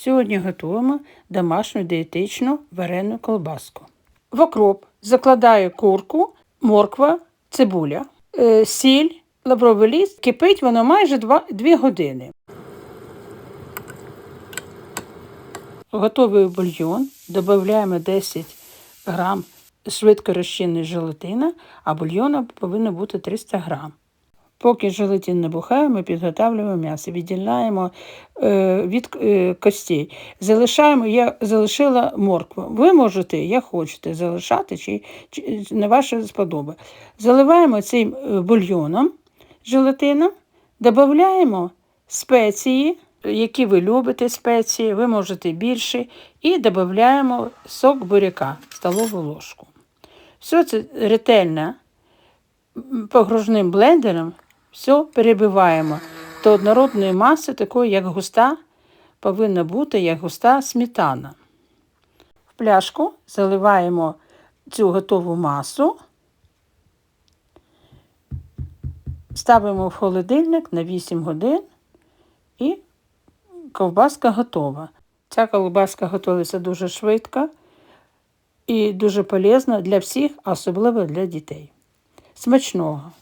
Сьогодні готуємо домашню дієтичну варену колбаску. В окроп закладаю курку, морква, цибуля, е, сіль, лавровий ліст. Кипить воно майже 2 години. Готовий бульйон. Додаємо 10 грам швидко розчинної желатина, а бульйону повинно бути 300 грам. Поки желатин набухає, ми підготовлюємо м'ясо, відділяємо е, від е, костей. Залишаємо, я залишила моркву. Ви можете, як хочете, залишати чи, чи на ваше сподоби. Заливаємо цим е, бульйоном желатином, додаємо спеції, які ви любите спеції, ви можете більше, і додаємо сок буряка, столову ложку. Все це ретельно погружним блендером все перебиваємо до однородної маси, такої, як густа, повинна бути як густа сметана. В пляшку заливаємо цю готову масу, ставимо в холодильник на 8 годин і ковбаска готова. Ця ковбаска готується дуже швидко і дуже полезна для всіх, особливо для дітей. Смачного!